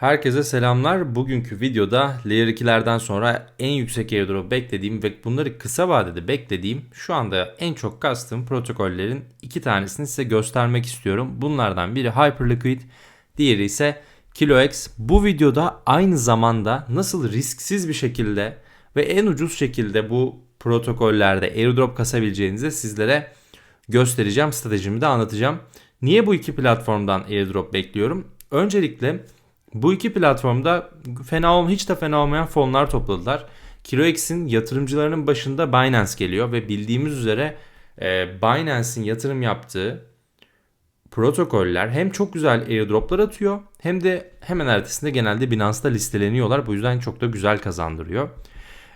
Herkese selamlar. Bugünkü videoda Layer 2'lerden sonra en yüksek airdrop beklediğim ve bunları kısa vadede beklediğim şu anda en çok kastığım protokollerin iki tanesini size göstermek istiyorum. Bunlardan biri Hyperliquid, diğeri ise KiloX. Bu videoda aynı zamanda nasıl risksiz bir şekilde ve en ucuz şekilde bu protokollerde airdrop kasabileceğinizi sizlere göstereceğim. Stratejimi de anlatacağım. Niye bu iki platformdan airdrop bekliyorum? Öncelikle bu iki platformda fena olmayan, hiç de fena olmayan fonlar topladılar. KiloX'in yatırımcılarının başında Binance geliyor ve bildiğimiz üzere e, Binance'in yatırım yaptığı protokoller hem çok güzel airdroplar atıyor hem de hemen ertesinde genelde Binance'da listeleniyorlar. Bu yüzden çok da güzel kazandırıyor.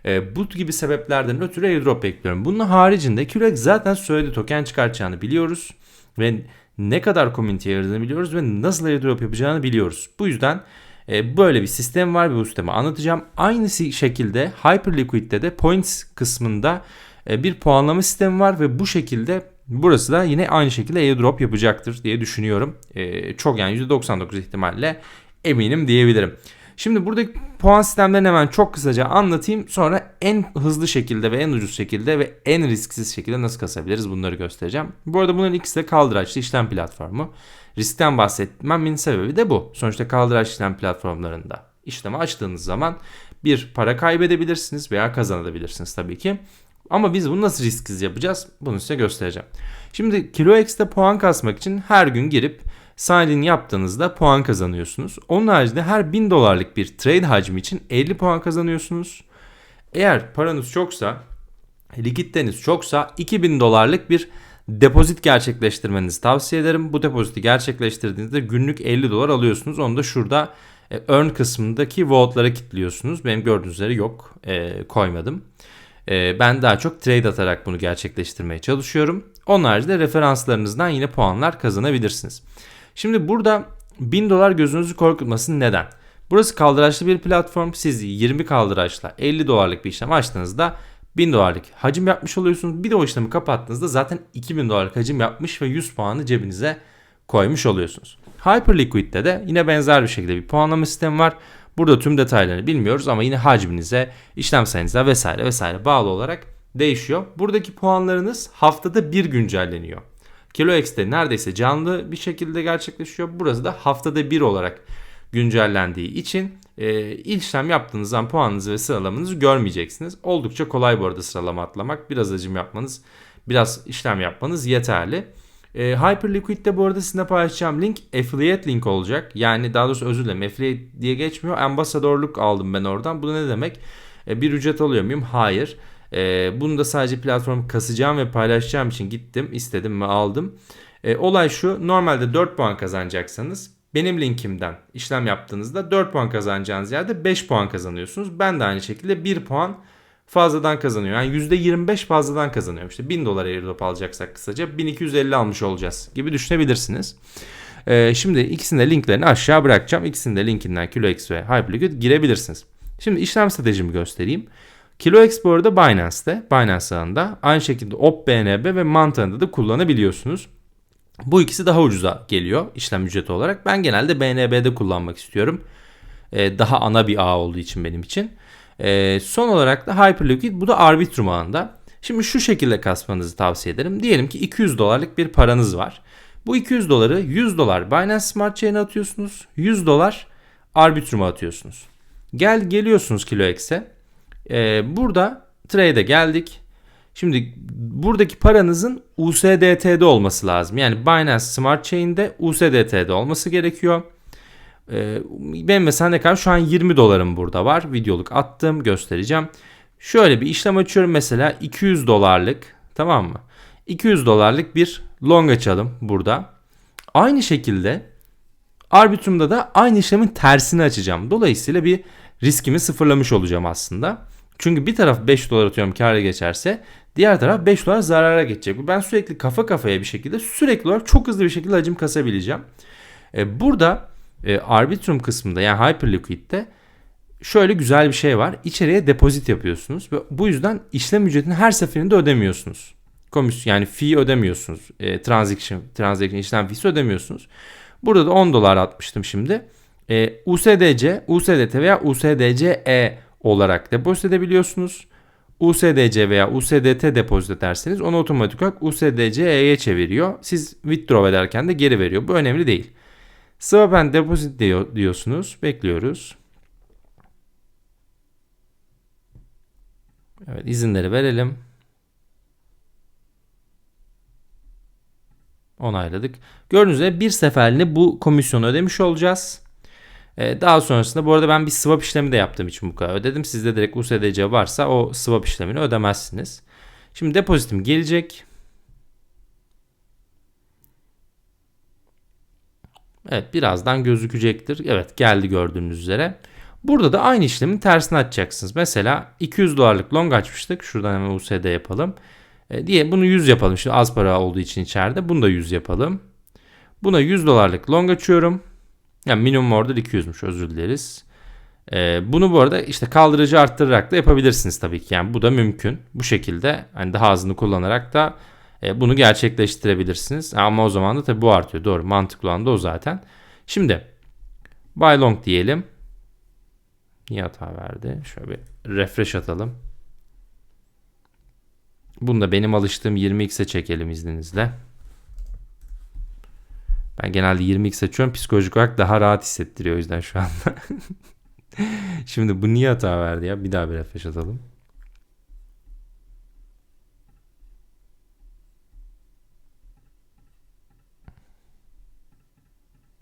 E, bu gibi sebeplerden ötürü airdrop bekliyorum. Bunun haricinde KiloX zaten söyledi token çıkartacağını biliyoruz. Ve ne kadar community'ye yaradığını biliyoruz ve nasıl airdrop yapacağını biliyoruz. Bu yüzden e, böyle bir sistem var ve bu sistemi anlatacağım. Aynı şekilde Hyperliquid'de de points kısmında e, bir puanlama sistemi var ve bu şekilde burası da yine aynı şekilde airdrop yapacaktır diye düşünüyorum. E, çok yani %99 ihtimalle eminim diyebilirim. Şimdi buradaki puan sistemlerini hemen çok kısaca anlatayım. Sonra en hızlı şekilde ve en ucuz şekilde ve en risksiz şekilde nasıl kasabiliriz bunları göstereceğim. Bu arada bunların ikisi de kaldıraçlı işlem platformu. Riskten bahsetmemin sebebi de bu. Sonuçta kaldıraç işlem platformlarında işlemi açtığınız zaman bir para kaybedebilirsiniz veya kazanabilirsiniz tabii ki. Ama biz bunu nasıl risksiz yapacağız? Bunu size göstereceğim. Şimdi KiloX'te puan kasmak için her gün girip sign yaptığınızda puan kazanıyorsunuz. Onun haricinde her 1000 dolarlık bir trade hacmi için 50 puan kazanıyorsunuz. Eğer paranız çoksa, likiditeniz çoksa 2000 dolarlık bir depozit gerçekleştirmenizi tavsiye ederim. Bu depoziti gerçekleştirdiğinizde günlük 50 dolar alıyorsunuz. Onu da şurada e, earn kısmındaki vault'lara kilitliyorsunuz. Benim gördüğünüz üzere yok e, koymadım. E, ben daha çok trade atarak bunu gerçekleştirmeye çalışıyorum. Onun haricinde referanslarınızdan yine puanlar kazanabilirsiniz. Şimdi burada 1000 dolar gözünüzü korkutmasın neden? Burası kaldıraçlı bir platform. Siz 20 kaldıraçla 50 dolarlık bir işlem açtığınızda 1000 dolarlık hacim yapmış oluyorsunuz. Bir de o işlemi kapattığınızda zaten 2000 dolarlık hacim yapmış ve 100 puanı cebinize koymuş oluyorsunuz. Hyperliquid'de de yine benzer bir şekilde bir puanlama sistemi var. Burada tüm detaylarını bilmiyoruz ama yine hacminize, işlem sayınıza vesaire vesaire bağlı olarak değişiyor. Buradaki puanlarınız haftada bir güncelleniyor. KiloX'te neredeyse canlı bir şekilde gerçekleşiyor. Burası da haftada bir olarak güncellendiği için e, işlem yaptığınız zaman puanınızı ve sıralamanızı görmeyeceksiniz. Oldukça kolay bu arada sıralama atlamak. Biraz acım yapmanız, biraz işlem yapmanız yeterli. E, Hyperliquid'de bu arada sizinle paylaşacağım link affiliate link olacak. Yani daha doğrusu özür dilerim affiliate diye geçmiyor. Ambasadorluk aldım ben oradan. Bu ne demek? E, bir ücret alıyor muyum? Hayır. E, bunu da sadece platform kasacağım ve paylaşacağım için gittim, istedim ve aldım. E, olay şu, normalde 4 puan kazanacaksanız benim linkimden işlem yaptığınızda 4 puan kazanacağınız yerde 5 puan kazanıyorsunuz. Ben de aynı şekilde 1 puan fazladan kazanıyorum. Yani %25 fazladan kazanıyorum. İşte 1000 dolar airdrop alacaksak kısaca 1250 almış olacağız gibi düşünebilirsiniz. Ee, şimdi ikisinin de linklerini aşağı bırakacağım. İkisinin de linkinden KiloX ve Hyperliquid girebilirsiniz. Şimdi işlem stratejimi göstereyim. KiloX bu arada Binance ağında. Aynı şekilde OpBNB ve Manta'da da kullanabiliyorsunuz. Bu ikisi daha ucuza geliyor işlem ücreti olarak. Ben genelde BNB'de kullanmak istiyorum. Ee, daha ana bir ağ olduğu için benim için. Ee, son olarak da Hyperliquid bu da Arbitrum ağında. Şimdi şu şekilde kasmanızı tavsiye ederim. Diyelim ki 200 dolarlık bir paranız var. Bu 200 doları 100 dolar Binance Smart Chain'e atıyorsunuz. 100 dolar Arbitrum'a atıyorsunuz. Gel geliyorsunuz KiloX'e. Ee, burada trade'e geldik. Şimdi buradaki paranızın USDT'de olması lazım. Yani Binance Smart Chain'de USDT'de olması gerekiyor. Ee, benim mesela ne kadar şu an 20 dolarım burada var. Videoluk attım göstereceğim. Şöyle bir işlem açıyorum mesela 200 dolarlık tamam mı? 200 dolarlık bir long açalım burada. Aynı şekilde Arbitrum'da da aynı işlemin tersini açacağım. Dolayısıyla bir riskimi sıfırlamış olacağım aslında. Çünkü bir taraf 5 dolar atıyorum kâra geçerse diğer taraf 5 dolar zarara geçecek. Ben sürekli kafa kafaya bir şekilde sürekli olarak çok hızlı bir şekilde hacim kasabileceğim. E, burada e, Arbitrum kısmında yani Hyperliquid'de şöyle güzel bir şey var. İçeriye depozit yapıyorsunuz ve bu yüzden işlem ücretini her seferinde ödemiyorsunuz. Komisyon yani fee ödemiyorsunuz. E, transaction, transaction işlem fee'si ödemiyorsunuz. Burada da 10 dolar atmıştım şimdi. E, USDC, USDT veya USDCE olarak depozit edebiliyorsunuz. USDC veya USDT depozit ederseniz onu otomatik olarak USDCE'ye çeviriyor. Siz withdraw ederken de geri veriyor. Bu önemli değil. Swap and deposit diyor, diyorsunuz. Bekliyoruz. Evet izinleri verelim. Onayladık. Gördüğünüz üzere bir seferliğine bu komisyonu ödemiş olacağız. Ee, daha sonrasında bu arada ben bir swap işlemi de yaptığım için bu kadar ödedim. Sizde direkt USDC varsa o swap işlemini ödemezsiniz. Şimdi depozitim gelecek. Evet birazdan gözükecektir. Evet geldi gördüğünüz üzere. Burada da aynı işlemin tersini açacaksınız. Mesela 200 dolarlık long açmıştık. Şuradan hemen USD yapalım. E, diye bunu 100 yapalım. Şimdi az para olduğu için içeride. Bunu da 100 yapalım. Buna 100 dolarlık long açıyorum. Yani minimum order 200'müş özür dileriz. E, bunu bu arada işte kaldırıcı arttırarak da yapabilirsiniz tabii ki. Yani bu da mümkün. Bu şekilde hani daha hızlı kullanarak da e, bunu gerçekleştirebilirsiniz. Ama o zaman da tabii bu artıyor. Doğru mantıklı olan da o zaten. Şimdi buy long diyelim. Niye hata verdi? Şöyle bir refresh atalım. Bunu da benim alıştığım 20x'e çekelim izninizle. Ben genelde 20x açıyorum. Psikolojik olarak daha rahat hissettiriyor o yüzden şu anda. Şimdi bu niye hata verdi ya? Bir daha bir refresh atalım.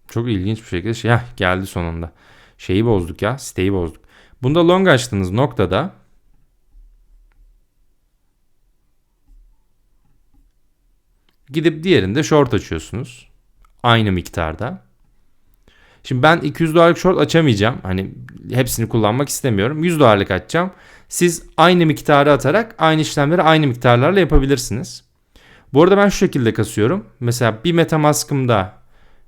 Çok ilginç bir şekilde şey heh, geldi sonunda. Şeyi bozduk ya. Siteyi bozduk. Bunda long açtığınız noktada gidip diğerinde short açıyorsunuz. Aynı miktarda. Şimdi ben 200 dolarlık short açamayacağım. Hani hepsini kullanmak istemiyorum. 100 dolarlık açacağım. Siz aynı miktarı atarak aynı işlemleri aynı miktarlarla yapabilirsiniz. Bu arada ben şu şekilde kasıyorum. Mesela bir Metamask'ımda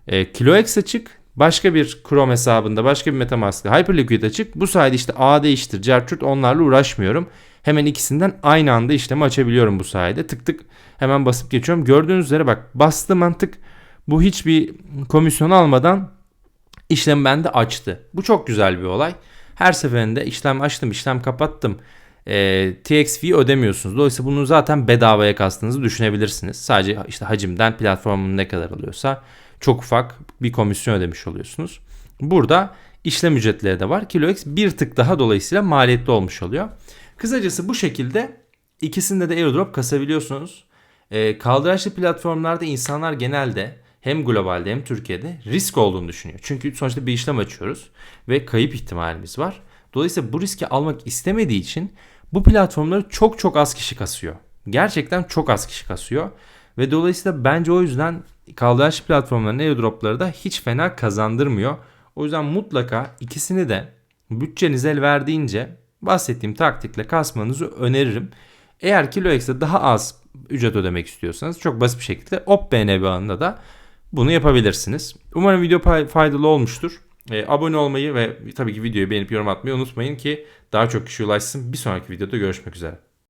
e, KiloX açık. Başka bir Chrome hesabında başka bir Metamask'ta Hyperliquid açık. Bu sayede işte A değiştir, Certürk onlarla uğraşmıyorum. Hemen ikisinden aynı anda işlemi açabiliyorum bu sayede. Tık tık hemen basıp geçiyorum. Gördüğünüz üzere bak bastı mantık bu hiçbir komisyon almadan işlem bende açtı. Bu çok güzel bir olay. Her seferinde işlem açtım, işlem kapattım. E, TX fee ödemiyorsunuz. Dolayısıyla bunu zaten bedavaya kastığınızı düşünebilirsiniz. Sadece işte hacimden platformun ne kadar alıyorsa çok ufak bir komisyon ödemiş oluyorsunuz. Burada işlem ücretleri de var. KiloX bir tık daha dolayısıyla maliyetli olmuş oluyor. Kısacası bu şekilde ikisinde de airdrop kasabiliyorsunuz. E, kaldıraçlı platformlarda insanlar genelde hem globalde hem Türkiye'de risk olduğunu düşünüyor. Çünkü sonuçta bir işlem açıyoruz ve kayıp ihtimalimiz var. Dolayısıyla bu riski almak istemediği için bu platformları çok çok az kişi kasıyor. Gerçekten çok az kişi kasıyor. Ve dolayısıyla bence o yüzden kaldıraç platformların airdropları da hiç fena kazandırmıyor. O yüzden mutlaka ikisini de bütçeniz el verdiğince bahsettiğim taktikle kasmanızı öneririm. Eğer KiloX'de daha az ücret ödemek istiyorsanız çok basit bir şekilde OpBNB ağında da bunu yapabilirsiniz. Umarım video faydalı olmuştur. E, abone olmayı ve tabii ki videoyu beğenip yorum atmayı unutmayın ki daha çok kişi ulaşsın. Bir sonraki videoda görüşmek üzere.